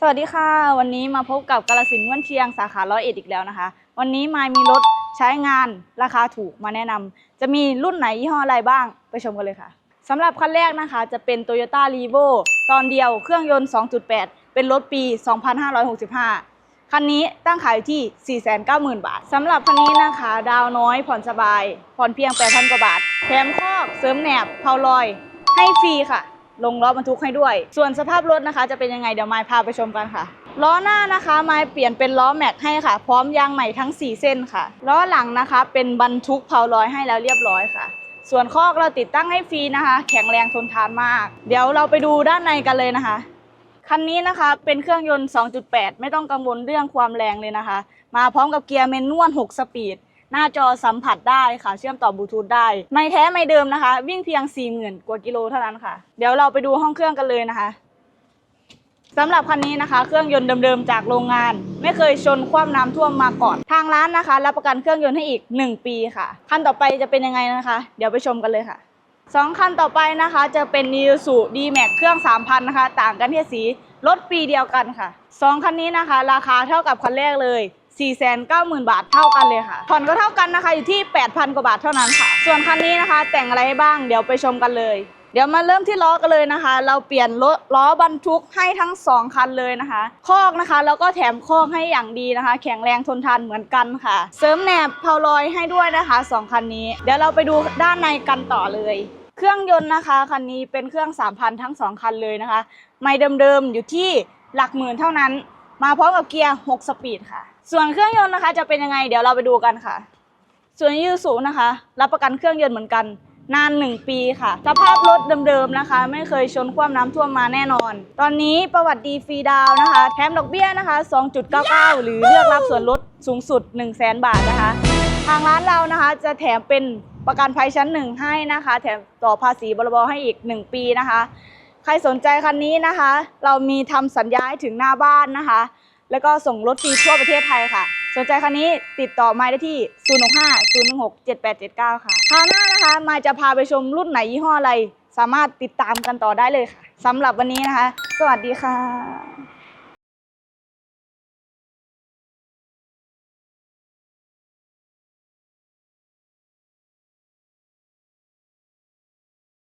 สวัสดีค่ะ วันนี้มาพบกับกาลสินธุ์ม่วนเชียงสาขาร้อยเอ็ดอีกแล้วนะคะ วันนี้มายมีรถใช้งานราคาถูกมาแนะนำจะมีรุ่นไหนยี่ห้ออะไรบ้างไปชมกันเลยค่ะสำหรับคันแรกนะคะ จะเป็น Toyota r e v o ตอนเดียวเครื่องยนต์ 2.8 เป็นรถปี 2565 คันนี้ตั้งขายที่ 490,000 บาทสำหรับคันนี้นะคะ ดาวน้อยผ่อนสบาย ผ่อนเพียง8,000กว่าบาท แถมคอกเสริมแหนบเพาลอย ให้ฟรีค่ะ ลงล้อบรรทุกให้ด้วย ส่วนสภาพรถนะคะ จะเป็นยังไงเดี๋ยวไมายพาไปชมกันค่ะล้อหน้านะคะไมายเปลี่ยนเป็นล้อแม็กให้ค่ะ พร้อมยางใหม่ทั้ง 4 เส้นค่ะล้อหลังนะคะ เป็นบรรทุกเพาลอยให้แล้วเรียบร้อยค่ะ ส่วนคอกเราติดตั้งให้ฟรีนะคะ แข็งแรงทนทานมาก เดี๋ยวเราไปดูด้านในกันเลยนะคะคันนี้นะคะเป็นเครื่องยนต์ 2.8 ไม่ต้องกังวลเรื่องความแรงเลยนะคะ มาพร้อมกับเกียร์เมนนวล 6 สปีด หน้าจอสัมผัสได้ค่ะ เชื่อมต่อบลูทูธได้ ไม่แท้ไม่เดิมนะคะ วิ่งเพียง 40,000 กว่ากิโลเท่านั้นค่ะ เดี๋ยวเราไปดูห้องเครื่องกันเลยนะคะสำหรับคันนี้นะคะ เครื่องยนต์เดิมๆจากโรงงาน ไม่เคยชนคว่ำน้ำท่วมมาก่อน ทางร้านนะคะ รับประกันเครื่องยนต์ให้อีก 1 ปีค่ะ คันต่อไปจะเป็นยังไงนะคะ เดี๋ยวไปชมกันเลยค่ะสองคันต่อไปนะคะ จะเป็น n i s u d m a x เครื่อง 3,000 นะคะ ต่างกันที่สีรถปีเดียวกันค่ะสองคันนี้นะคะ ราคาเท่ากับคันแรกเลย 490,000 บาทเท่ากันเลยค่ะผ่อนก็เท่ากันนะคะอยู่ที่ 8,000 กว่าบาทเท่านั้นค่ะ ส่วนคันนี้นะคะ แต่งอะไรให้บ้างเดี๋ยวไปชมกันเลย เดี๋ยวมาเริ่มที่ล้อกันเลยนะคะ เราเปลี่ยนล้อลอบรรทุกให้ทั้งสองคันเลยนะคะ คอกนะคะแล้วก็แถมคอกให้อย่างดีนะคะ แข็งแรงทนทานเหมือนกันค่ะ เสริมแหนบเพาลอยให้ด้วยนะคะสองคันนี้ เดี๋ยวเราไปดูด้านในกันต่อเลยเครื่องยนต์นะคะคันนี้เป็นเครื่อง 3,000 ทั้ง 2 คันเลยนะคะ ไม่เดิมๆอยู่ที่หลักหมื่นเท่านั้น มาพร้อมกับเกียร์ 6 สปีดค่ะ ส่วนเครื่องยนต์นะคะ จะเป็นยังไงเดี๋ยวเราไปดูกันค่ะ ส่วนยูสูนะคะ รับประกันเครื่องยนต์เหมือนกัน นาน 1 ปีค่ะ สภาพรถเดิมๆนะคะ ไม่เคยชนคว่ำน้ำท่วมมาแน่นอน ตอนนี้ประวัติดีฟรีดาวนะคะ แถมดอกเบี้ยนะคะ 2.99 หรือเลือกรับส่วนลดสูงสุด 1 0 0 0 0แบาทนะคะ ทางร้านเรานะคะจะแถมเป็นประกันภัยชั้นหนึ่งให้นะคะ แถมต่อภาษีบรบให้อีก 1 ปีนะคะ ใครสนใจคันนี้นะคะ เรามีทำสัญญาให้ถึงหน้าบ้านนะคะ แล้วก็ส่งรถฟรีทั่วประเทศไทยค่ะ สนใจคันนี้ติดต่อมาได้ที่ 065 016 7879 ค่ะคราวหน้านะคะมาจะพาไปชมรุ่นไหนยี่ห้ออะไร สามารถติดตามกันต่อได้เลยค่ะสำหรับวันนี้นะคะ สวัสดีค่ะ